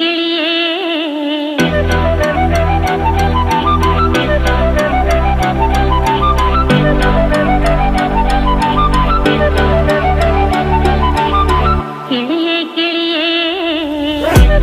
खिड़िए